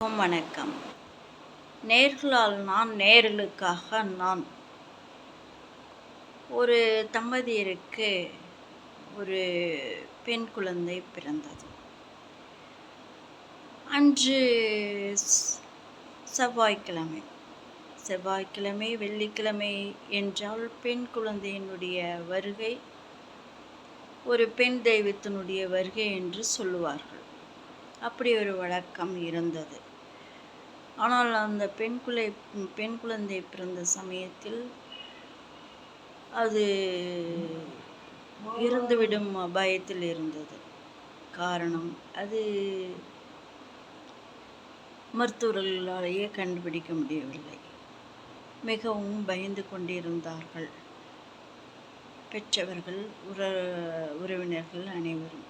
வணக்கம். நேர்களால் நான் நேர்களுக்காக நான் ஒரு தம்பதியருக்கு ஒரு பெண் குழந்தை பிறந்தது. அன்று செவ்வாய்க்கிழமை செவ்வாய்க்கிழமை வெள்ளிக்கிழமை என்றால் பெண் குழந்தையினுடைய வருகை ஒரு பெண் தெய்வத்தினுடைய வருகை என்று சொல்லுவார்கள். அப்படி ஒரு வழக்கம் இருந்தது. ஆனால் அந்த பெண் குழை பெண் குழந்தை பிறந்த சமயத்தில் அது இறந்துவிடும் அபாயத்தில் இருந்தது. காரணம் அது மருத்துவர்களாலேயே கண்டுபிடிக்க முடியவில்லை. மிகவும் பயந்து கொண்டிருந்தார்கள். பெற்றவர்கள் உற உறவினர்கள் அனைவரும்.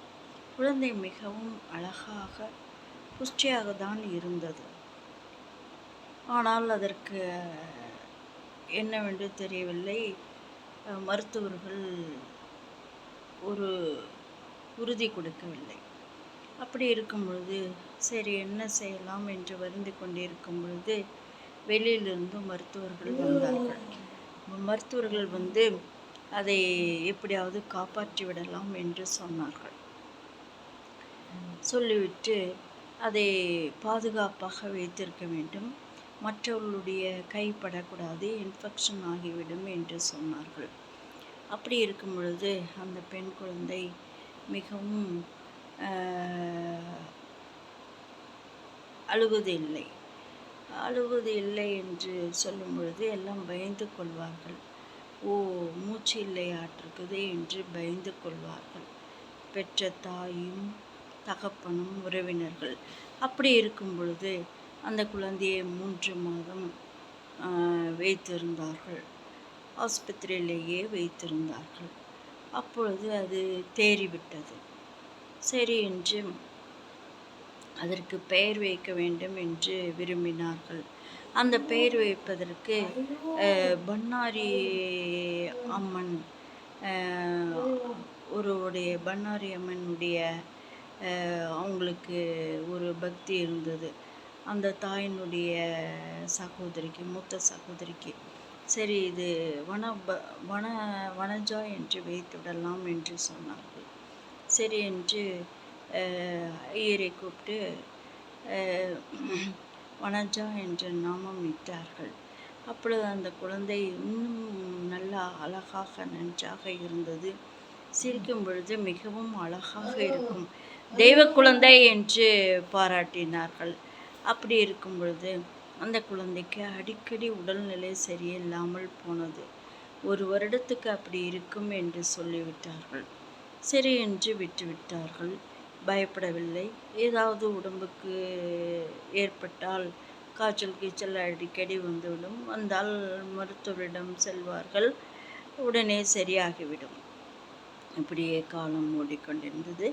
குழந்தை மிகவும் அழகாக புஷ்டியாக தான் இருந்தது. ஆனால் அதற்கு என்னவென்று தெரியவில்லை. மருத்துவர்கள் ஒரு உறுதி கொடுக்கவில்லை. அப்படி இருக்கும் பொழுது சரி என்ன செய்யலாம் என்று வருந்தி கொண்டிருக்கும் பொழுது வெளியிலிருந்து மருத்துவர்கள் வந்தார்கள். மருத்துவர்கள் வந்து அதை எப்படியாவது காப்பாற்றி விடலாம் என்று சொன்னார்கள். சொல்லிவிட்டு அதை பாதுகாப்பாக வைத்திருக்க வேண்டும். மற்றவர்களுடைய கைப்படக்கூடாது இன்ஃபெக்ஷன் ஆகிவிடும் என்று சொன்னார்கள். அப்படி இருக்கும் பொழுது அந்த பெண் குழந்தை மிகவும் அழுவது இல்லை. அழுவது இல்லை என்று சொல்லும் பொழுது எல்லாம் பயந்து கொள்வார்கள். ஓ மூச்சு இல்லை என்று பயந்து கொள்வார்கள். பெற்ற தாயும் தகப்பனும் உறவினர்கள் அப்படி இருக்கும் பொழுது அந்த குழந்தையை மூன்று மாதம் வைத்திருந்தார்கள். ஆஸ்பத்திரியிலேயே வைத்திருந்தார்கள். அப்பொழுது அது தேறிவிட்டது. சரி என்று அதற்கு பெயர் வைக்க வேண்டும் என்று விரும்பினார்கள். அந்த பெயர் வைப்பதற்கு பன்னாரி பண்ணாரி அம்மன் ஒருவருடைய பண்ணாரி அம்மனுடைய அவங்களுக்கு ஒரு பக்தி இருந்தது. அந்த தாயினுடைய சகோதரிக்கு மூத்த சகோதரிக்கு சரி இது வன ப- வன வனஜா என்று வைத்து விடலாம் என்று சொன்னார்கள். சரி என்று ஐயரை கூப்பிட்டு வனஜா என்று நாமம் இட்டார்கள். அப்பொழுது அந்த குழந்தை இன்னும் நல்லா அழகாக நன்றாக இருந்தது. சிரிக்கும் பொழுது மிகவும் அழகாக இருக்கும். தெய்வ குழந்தை என்று பாராட்டினார்கள். அப்படி இருக்கும் பொழுது அந்த குழந்தைக்கு அடிக்கடி உடல்நிலை சரியில்லாமல் போனது. ஒரு வருடத்துக்கு அப்படி இருக்கும் என்று சொல்லிவிட்டார்கள். சரி என்று விட்டுவிட்டார்கள் பயப்படவில்லை. ஏதாவது உடம்புக்கு ஏற்பட்டால் காய்ச்சல் கீச்சல் அடிக்கடி வந்துவிடும். வந்தால் மருத்துவரிடம் செல்வார்கள். உடனே சரியாகிவிடும். இப்படியே காலம் ஓடிக்கொண்டிருந்தது.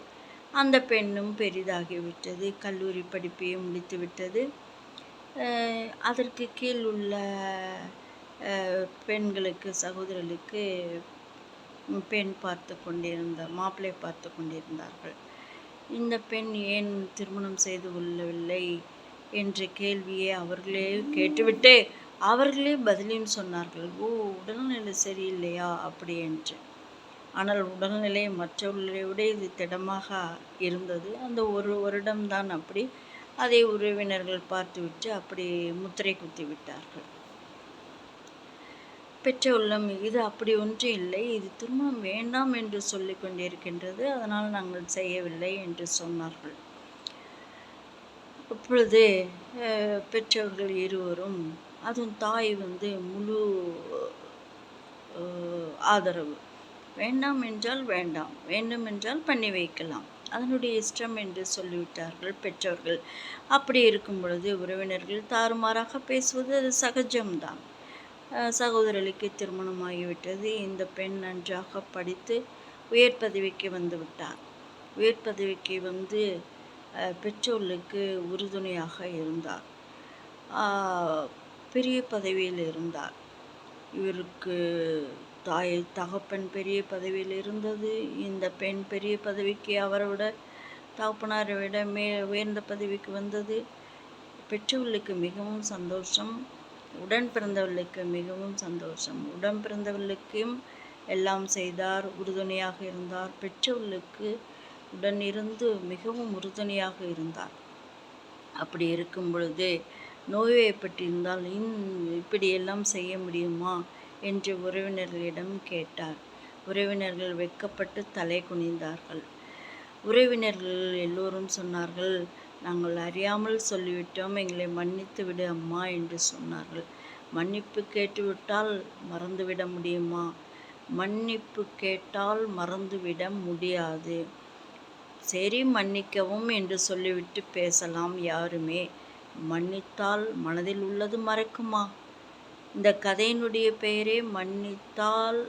அந்த பெண்ணும் பெரிதாகிவிட்டது கல்லூரி படிப்பையும் முடித்துவிட்டது. அதற்கு கீழ் உள்ள பெண்களுக்கு சகோதரர்களுக்கு பெண் பார்த்து கொண்டிருந்த மாப்பிள்ளை பார்த்து கொண்டிருந்தார்கள். இந்த பெண் ஏன் திருமணம் செய்து கொள்ளவில்லை என்ற கேள்வியை அவர்களே கேட்டுவிட்டு அவர்களே பதிலையும் சொன்னார்கள் ஓ உடல்நிலை சரியில்லையா? அப்படி என்று. ஆனால் உடல்நிலை மற்றவர்களை விட இது திடமாக இருந்தது. அந்த ஒரு வருடம்தான் அப்படி. அதை உறவினர்கள் பார்த்துவிட்டு அப்படி முத்திரை குத்தி விட்டார்கள். பெற்ற உள்ளம் இது அப்படி ஒன்றும் இல்லை. இது திருமணம் வேண்டாம் என்று சொல்லிக் கொண்டிருக்கின்றது. அதனால் நாங்கள் செய்யவில்லை என்று சொன்னார்கள். அப்பொழுது அஹ், பெற்றவர்கள் இருவரும் அதுவும் தாய் வந்து முழு ஆதரவு வேண்டாம் என்றால் வேண்டாம் வேண்டுமென்றால் பண்ணி வைக்கலாம். அதனுடைய இஷ்டம் என்று சொல்லிவிட்டார்கள் பெற்றோர்கள். அப்படி இருக்கும் பொழுது உறவினர்கள் தாறுமாறாக பேசுவது அது சகஜம்தான். அஹ் சகோதரர்களுக்கு திருமணமாகிவிட்டது. இந்த பெண் நன்றாக படித்து உயர் பதவிக்கு வந்து விட்டார். உயர் பதவிக்கு வந்து பெற்றோர்களுக்கு உறுதுணையாக இருந்தார். பெரிய பதவியில் இருந்தார். இவருக்கு தாய் தகப்பன் பெரிய பதவியில் இருந்தது. இந்த பெண் பெரிய பதவிக்கு அவரை விட தகப்பனாரை விட மே உயர்ந்த பதவிக்கு வந்தது. பெற்றவர்களுக்கு மிகவும் சந்தோஷம். உடன் பிறந்தவர்களுக்கு மிகவும் சந்தோஷம். உடன் பிறந்தவர்களுக்கும் எல்லாம் செய்தார். உறுதுணையாக இருந்தார். பெற்றவர்களுக்கு உடன் இருந்து மிகவும் உறுதுணையாக இருந்தார். அப்படி இருக்கும் பொழுது நோய்வாய்ப்பட்டிருந்தால் இன் இப்படியெல்லாம் செய்ய முடியுமா? என்று உறவினர்களிடம் கேட்டார். உறவினர்கள் வெட்கப்பட்டு தலை குனிந்தார்கள். உறவினர்கள் எல்லோரும் சொன்னார்கள் நாங்கள் அறியாமல் சொல்லிவிட்டோம் எங்களை மன்னித்து விடு அம்மா என்று சொன்னார்கள். மன்னிப்பு கேட்டுவிட்டால் மறந்துவிட முடியுமா? மன்னிப்பு கேட்டால் மறந்துவிட முடியாது. சரி மன்னிக்கவும் என்று சொல்லிவிட்டு பேசலாம் யாருமே. மன்னித்தால் மனதில் உள்ளது மறக்குமா? இந்த கதையினுடைய பெயரே மன்னித்தால்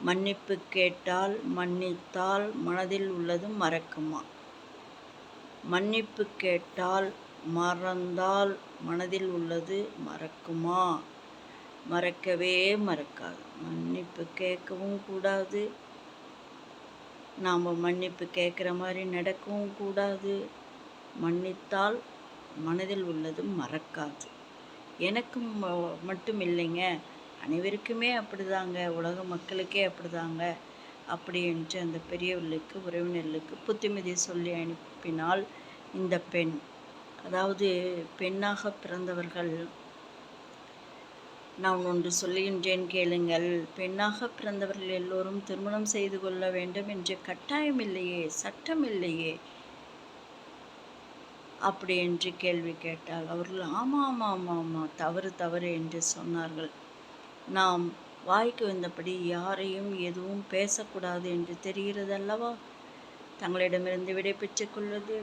மன்னிப்பு கேட்டால் மன்னித்தால் மனதில் உள்ளது மறக்குமா? மன்னிப்பு கேட்டால் மறந்தால் மனதில் உள்ளது மறக்குமா? மறக்கவே மறக்காது. மன்னிப்பு கேட்கவும் கூடாது. நாம் மன்னிப்பு கேட்குற மாதிரி நடக்கவும் கூடாது. மன்னித்தால் மனதில் உள்ளது மறக்காது. எனக்கும் மட்டும் இல்லைங்க அனைவருக்குமே அப்படிதாங்க. உலக மக்களுக்கே அப்படிதாங்க. அப்படி என்று அந்த பெரியவர்களுக்கு உறவினர்களுக்கு புத்திமதி சொல்லி அனுப்பினால் இந்த பெண் அதாவது பெண்ணாக பிறந்தவர்கள் நான் ஒன்று சொல்லுகின்றேன் கேளுங்கள். பெண்ணாக பிறந்தவர்கள் எல்லோரும் திருமணம் செய்து கொள்ள வேண்டும் என்ற கட்டாயம் இல்லையே சட்டம் இல்லையே. அப்படி என்று கேள்வி கேட்டால் அவர்கள் ஆமாம் ஆமாம் ஆமாம் ஆமாம் தவறு தவறு என்று சொன்னார்கள். நாம் வாய்க்கு வந்தபடி யாரையும் எதுவும் பேசக்கூடாது என்று தெரிகிறது அல்லவா தங்களிடமிருந்து விடை பெற்றுக் கொள்வது